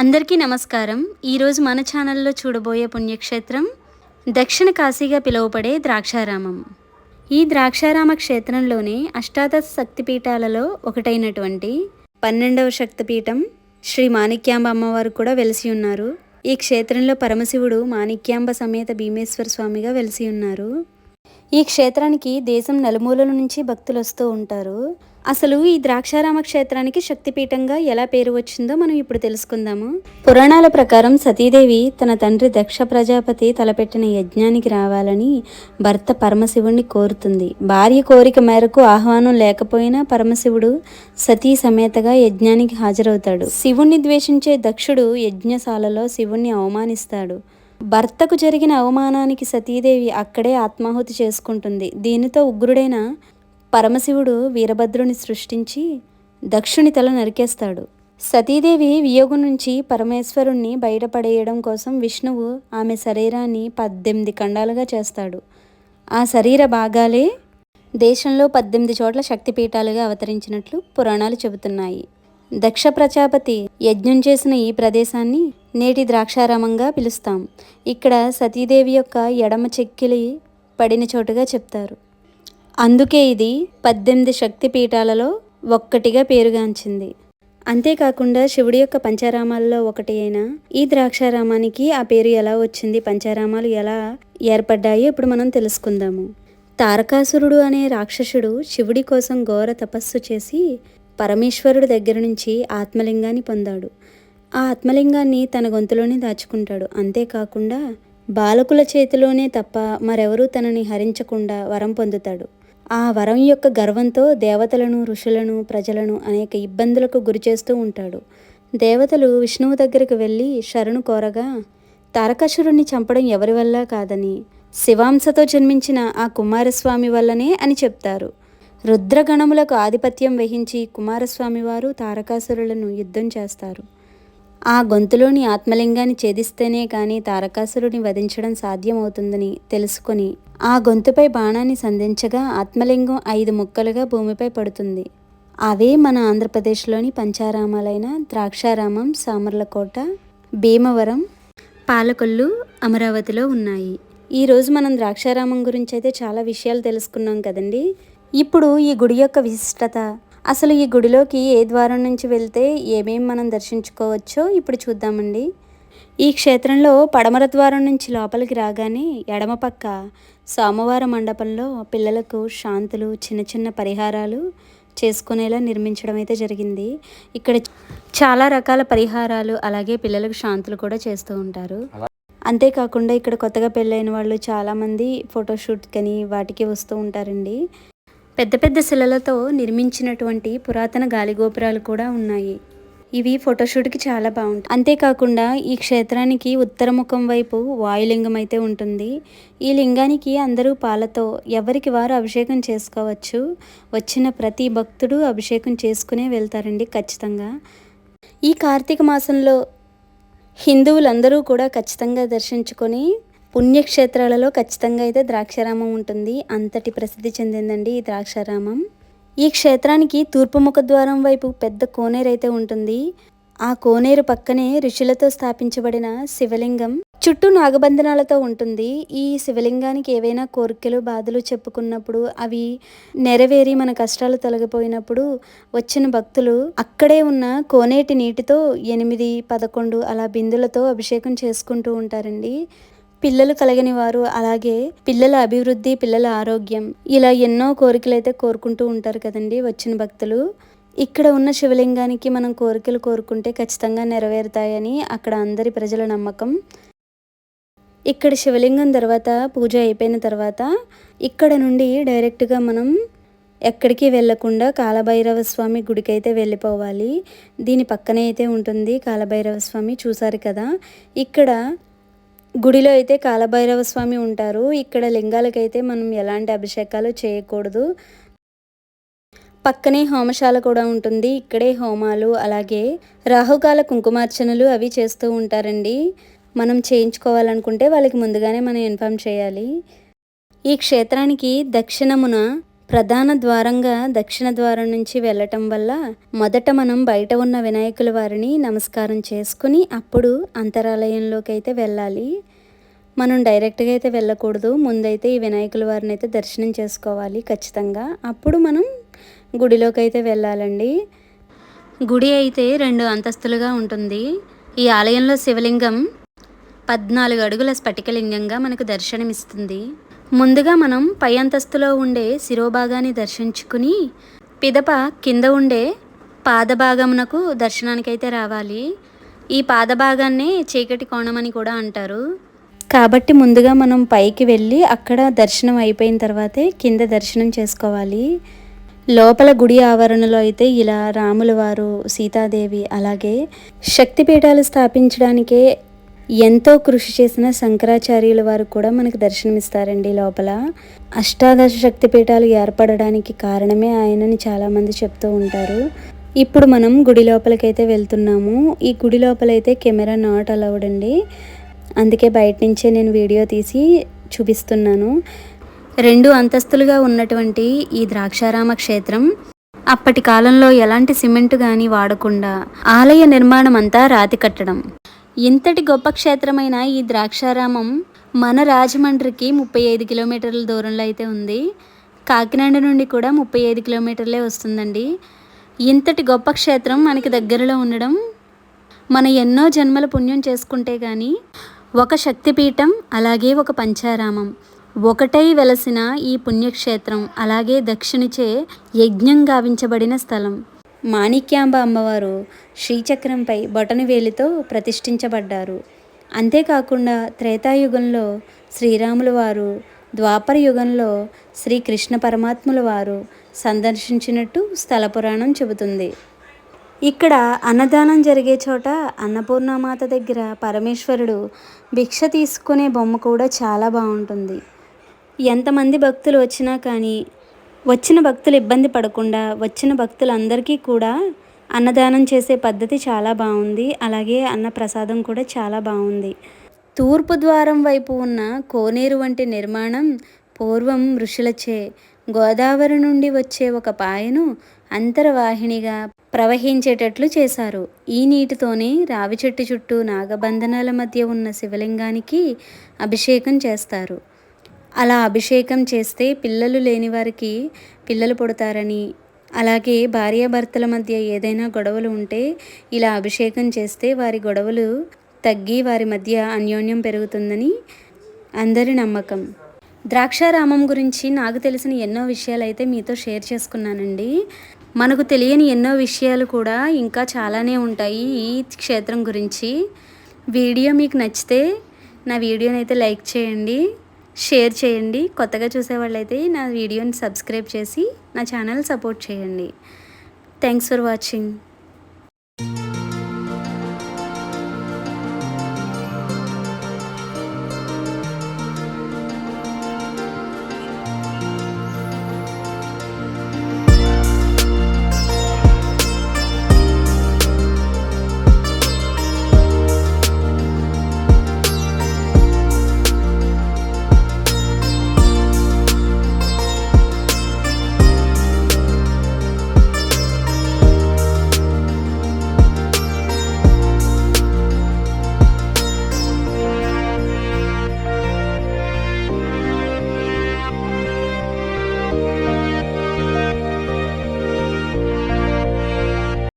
అందరికీ నమస్కారం. ఈరోజు మన ఛానల్లో చూడబోయే పుణ్యక్షేత్రం దక్షిణ కాశీగా పిలువబడే ద్రాక్షారామం. ఈ ద్రాక్షారామ క్షేత్రంలోనే అష్టాదశ శక్తిపీఠాలలో ఒకటైనటువంటి పన్నెండవ శక్తిపీఠం శ్రీ మాణిక్యాంబ అమ్మవారు కూడా వెలిసి ఉన్నారు. ఈ క్షేత్రంలో పరమశివుడు మాణిక్యాంబ సమేత భీమేశ్వర స్వామిగా వెలిసి ఉన్నారు. ఈ క్షేత్రానికి దేశం నలుమూలల నుంచి భక్తులు వస్తూ ఉంటారు. అసలు ఈ ద్రాక్షారామ క్షేత్రానికి శక్తిపీఠంగా ఎలా పేరు వచ్చిందో మనం ఇప్పుడు తెలుసుకుందాము. పురాణాల ప్రకారం సతీదేవి తన తండ్రి దక్ష ప్రజాపతి తలపెట్టిన యజ్ఞానికి రావాలని భర్త పరమశివుణ్ణి కోరుతుంది. భార్య కోరిక మేరకు ఆహ్వానం లేకపోయినా పరమశివుడు సతీ సమేతగా యజ్ఞానికి హాజరవుతాడు. శివుణ్ణి ద్వేషించే దక్షుడు యజ్ఞశాలలో శివుణ్ణి అవమానిస్తాడు. భర్తకు జరిగిన అవమానానికి సతీదేవి అక్కడే ఆత్మాహుతి చేసుకుంటుంది. దీనితో ఉగ్రుడైన పరమశివుడు వీరభద్రుని సృష్టించి దక్షుని తల నరికేస్తాడు. సతీదేవి వియోగం నుంచి పరమేశ్వరుణ్ణి బయటపడేయడం కోసం విష్ణువు ఆమె శరీరాన్ని పద్దెనిమిది ఖండాలుగా చేస్తాడు. ఆ శరీర భాగాలే దేశంలో పద్దెనిమిది చోట్ల శక్తిపీఠాలుగా అవతరించినట్లు పురాణాలు చెబుతున్నాయి. దక్ష ప్రజాపతి యజ్ఞం చేసిన ఈ ప్రదేశాన్ని నేటి ద్రాక్షారామంగా పిలుస్తాం. ఇక్కడ సతీదేవి యొక్క ఎడమ చెక్కిలి పడిన చోటుగా చెప్తారు. అందుకే ఇది పద్దెనిమిది శక్తి పీఠాలలో ఒక్కటిగా పేరుగాంచింది. అంతేకాకుండా శివుడి యొక్క పంచారామాల్లో ఒకటి అయిన ఈ ద్రాక్షారామానికి ఆ పేరు ఎలా వచ్చింది పంచారామాలు ఎలా ఏర్పడ్డాయో ఇప్పుడు మనం తెలుసుకుందాము. తారకాసురుడు అనే రాక్షసుడు శివుడి కోసం ఘోర తపస్సు చేసి పరమేశ్వరుడి దగ్గర నుంచి ఆత్మలింగాన్ని పొందాడు. ఆ ఆత్మలింగాన్ని తన గొంతులోనే దాచుకుంటాడు. అంతేకాకుండా బాలకుల చేతిలోనే తప్ప మరెవరూ తనని హరించకుండా వరం పొందుతాడు. ఆ వరం యొక్క గర్వంతో దేవతలను ఋషులను ప్రజలను అనేక ఇబ్బందులకు గురిచేస్తూ ఉంటాడు. దేవతలు విష్ణువు దగ్గరకు వెళ్ళి శరణు కోరగా తారకాసురుణ్ణి చంపడం ఎవరి వల్ల కాదని శివాంశతో జన్మించిన ఆ కుమారస్వామి వల్లనే అని చెప్తారు. రుద్రగణములకు ఆధిపత్యం వహించి కుమారస్వామి వారు తారకాసురులను యుద్ధం చేస్తారు. ఆ గొంతులోని ఆత్మలింగాన్ని ఛేదిస్తేనే కానీ తారకాసురుని వధించడం సాధ్యమవుతుందని తెలుసుకుని ఆ గొంతుపై బాణాన్ని సంధించగా ఆత్మలింగం ఐదు ముక్కలుగా భూమిపై పడుతుంది. అవే మన ఆంధ్రప్రదేశ్లోని పంచారామాలైన ద్రాక్షారామం సామర్లకోట భీమవరం పాలకొల్లు అమరావతిలో ఉన్నాయి. ఈరోజు మనం ద్రాక్షారామం గురించి అయితే చాలా విషయాలు తెలుసుకున్నాం కదండి. ఇప్పుడు ఈ గుడి యొక్క విశిష్టత అసలు ఈ గుడిలోకి ఏ ద్వారం నుంచి వెళ్తే ఏమేం మనం దర్శించుకోవచ్చో ఇప్పుడు చూద్దామండి. ఈ క్షేత్రంలో పడమర ద్వారం నుంచి లోపలికి రాగానే ఎడమ పక్క సోమవార మండపంలో పిల్లలకు శాంతులు చిన్న చిన్న పరిహారాలు చేసుకునేలా నిర్మించడం అయితే జరిగింది. ఇక్కడ చాలా రకాల పరిహారాలు అలాగే పిల్లలకు శాంతులు కూడా చేస్తూ ఉంటారు. అంతేకాకుండా ఇక్కడ కొత్తగా పెళ్ళైన వాళ్ళు చాలామంది ఫోటోషూట్ కానీ వాటికి వస్తూ ఉంటారండి. పెద్ద పెద్ద శిలలతో నిర్మించినటువంటి పురాతన గాలిగోపురాలు కూడా ఉన్నాయి. ఇవి ఫోటోషూట్కి చాలా బాగుంటాయి. అంతేకాకుండా ఈ క్షేత్రానికి ఉత్తరముఖం వైపు వాయులింగం అయితే ఉంటుంది. ఈ లింగానికి అందరూ పాలతో ఎవరికి వారు అభిషేకం చేసుకోవచ్చు వచ్చిన ప్రతి భక్తుడు అభిషేకం చేసుకునే వెళ్తారండి ఖచ్చితంగా. ఈ కార్తీక మాసంలో హిందువులందరూ కూడా ఖచ్చితంగా దర్శించుకొని పుణ్యక్షేత్రాలలో ఖచ్చితంగా అయితే ద్రాక్షారామం ఉంటుంది. అంతటి ప్రసిద్ధి చెందిందండి ఈ ద్రాక్షారామం. ఈ క్షేత్రానికి తూర్పు ముఖ ద్వారం వైపు పెద్ద కోనేరు అయితే ఉంటుంది. ఆ కోనేరు పక్కనే ఋషులతో స్థాపించబడిన శివలింగం చుట్టూ నాగబంధనాలతో ఉంటుంది. ఈ శివలింగానికి ఏవైనా కోరికలు బాధలు చెప్పుకున్నప్పుడు అవి నెరవేరి మన కష్టాలు తొలగిపోయినప్పుడు వచ్చిన భక్తులు అక్కడే ఉన్న కోనేటి నీటితో ఎనిమిది పదకొండు అలా బిందులతో అభిషేకం చేసుకుంటూ ఉంటారండి. పిల్లలు కలగని వారు అలాగే పిల్లల అభివృద్ధి పిల్లల ఆరోగ్యం ఇలా ఎన్నో కోరికలు అయితే కోరుకుంటూ ఉంటారు కదండి వచ్చిన భక్తులు. ఇక్కడ ఉన్న శివలింగానికి మనం కోరికలు కోరుకుంటే ఖచ్చితంగా నెరవేరుతాయని అక్కడ అందరి ప్రజల నమ్మకం. ఇక్కడ శివలింగం తర్వాత పూజ అయిపోయిన తర్వాత ఇక్కడ నుండి డైరెక్ట్గా మనం ఎక్కడికి వెళ్ళకుండా కాలభైరవ స్వామి గుడికి అయితే వెళ్ళిపోవాలి. దీని పక్కనే అయితే ఉంటుంది కాలభైరవ స్వామి చూసారు కదా. ఇక్కడ గుడిలో అయితే కాలభైరవ స్వామి ఉంటారు. ఇక్కడ లింగాలకైతే మనం ఎలాంటి అభిషేకాలు చేయకూడదు. పక్కనే హోమశాల కూడా ఉంటుంది. ఇక్కడే హోమాలు అలాగే రాహుకాల కుంకుమార్చనలు అవి చేస్తూ ఉంటారండి. మనం చేయించుకోవాలనుకుంటే వాళ్ళకి ముందుగానే మనం ఇన్ఫామ్ చేయాలి. ఈ క్షేత్రానికి దక్షిణమున ప్రధాన ద్వారంగా దక్షిణ ద్వారం నుంచి వెళ్ళటం వల్ల మొదట మనం బయట ఉన్న వినాయకుల వారిని నమస్కారం చేసుకుని అప్పుడు అంతరాలయంలోకి అయితే వెళ్ళాలి. మనం డైరెక్ట్గా అయితే వెళ్ళకూడదు. ముందైతే ఈ వినాయకుల వారిని అయితే దర్శనం చేసుకోవాలి ఖచ్చితంగా. అప్పుడు మనం గుడిలోకి అయితే వెళ్ళాలండి. గుడి అయితే రెండు అంతస్తులుగా ఉంటుంది. ఈ ఆలయంలో శివలింగం పద్నాలుగు అడుగుల స్ఫటికలింగంగా మనకు దర్శనమిస్తుంది. ముందుగా మనం పై అంతస్తులో ఉండే శిరోభాగాన్ని దర్శించుకుని పిదప కింద ఉండే పాదభాగమునకు దర్శనానికైతే రావాలి. ఈ పాదభాగాన్నే చీకటి కోణం అని కూడా అంటారు. కాబట్టి ముందుగా మనం పైకి వెళ్ళి అక్కడ దర్శనం అయిపోయిన తర్వాతే కింద దర్శనం చేసుకోవాలి. లోపల గుడి ఆవరణలో అయితే ఇలా రాముల వారు సీతాదేవి అలాగే శక్తిపీఠాలు స్థాపించడానికే ఎంతో కృషి చేసిన శంకరాచార్యుల వారు కూడా మనకు దర్శనమిస్తారండి లోపల. అష్టాదశ శక్తి పీఠాలు ఏర్పడడానికి కారణమే ఆయనని చాలామంది చెప్తూ ఉంటారు. ఇప్పుడు మనం గుడి లోపలికైతే వెళ్తున్నాము. ఈ గుడి లోపలైతే కెమెరా నాట్ అలౌడ్ అండి. అందుకే బయట నుంచే నేను వీడియో తీసి చూపిస్తున్నాను. రెండు అంతస్తులుగా ఉన్నటువంటి ఈ ద్రాక్షారామ క్షేత్రం అప్పటి కాలంలో ఎలాంటి సిమెంట్ కానీ వాడకుండా ఆలయ నిర్మాణం అంతా రాతి కట్టడం. ఇంతటి గొప్ప క్షేత్రమైన ఈ ద్రాక్షారామం మన రాజమండ్రికి ముప్పై ఐదు కిలోమీటర్ల దూరంలో అయితే ఉంది. కాకినాడ నుండి కూడా ముప్పై ఐదు కిలోమీటర్లే వస్తుందండి. ఇంతటి గొప్ప క్షేత్రం మనకి దగ్గరలో ఉండడం మన ఎన్నో జన్మల పుణ్యం చేసుకుంటే కానీ ఒక శక్తిపీఠం అలాగే ఒక పంచారామం ఒకటై వెలసిన ఈ పుణ్యక్షేత్రం అలాగే దక్షిణిచే యజ్ఞం గావించబడిన స్థలం. మాణిక్యాంబ అమ్మవారు శ్రీచక్రంపై బొటన వేలితో ప్రతిష్ఠించబడ్డారు. అంతేకాకుండా త్రేతాయుగంలో శ్రీరాములు వారు ద్వాపర యుగంలో శ్రీకృష్ణ పరమాత్ముల వారు సందర్శించినట్టు స్థల పురాణం చెబుతుంది. ఇక్కడ అన్నదానం జరిగే చోట అన్నపూర్ణమాత దగ్గర పరమేశ్వరుడు భిక్ష తీసుకునే బొమ్మ కూడా చాలా బాగుంటుంది. ఎంతమంది భక్తులు వచ్చినా కానీ వచ్చిన భక్తులు ఇబ్బంది పడకుండా వచ్చిన భక్తులందరికీ కూడా అన్నదానం చేసే పద్ధతి చాలా బాగుంది. అలాగే అన్న ప్రసాదం కూడా చాలా బాగుంది. తూర్పు ద్వారం వైపు ఉన్న కోనేరు వంటి నిర్మాణం పూర్వం ఋషులచే గోదావరి నుండి వచ్చే ఒక పాయను అంతర్వాహినిగా ప్రవహించేటట్లు చేశారు. ఈ నీటితోనే రావి చెట్టు చుట్టూ నాగబంధనాల మధ్య ఉన్న శివలింగానికి అభిషేకం చేస్తారు. అలా అభిషేకం చేస్తే పిల్లలు లేని వారికి పిల్లలు పుడతారని అలాగే భార్యాభర్తల మధ్య ఏదైనా గొడవలు ఉంటే ఇలా అభిషేకం చేస్తే వారి గొడవలు తగ్గి వారి మధ్య అన్యోన్యం పెరుగుతుందని అందరి నమ్మకం. ద్రాక్షారామం గురించి నాకు తెలిసిన ఎన్నో విషయాలు అయితే మీతో షేర్ చేసుకున్నానండి. మనకు తెలియని ఎన్నో విషయాలు కూడా ఇంకా చాలానే ఉంటాయి ఈ క్షేత్రం గురించి. వీడియో మీకు నచ్చితే నా వీడియోని అయితే లైక్ చేయండి. షేర్ చేయండి. కొత్తగా చూసేవాళ్ళైతే నా వీడియోని సబ్స్క్రైబ్ చేసి నా ఛానల్ సపోర్ట్ చేయండి. Thanks for watching.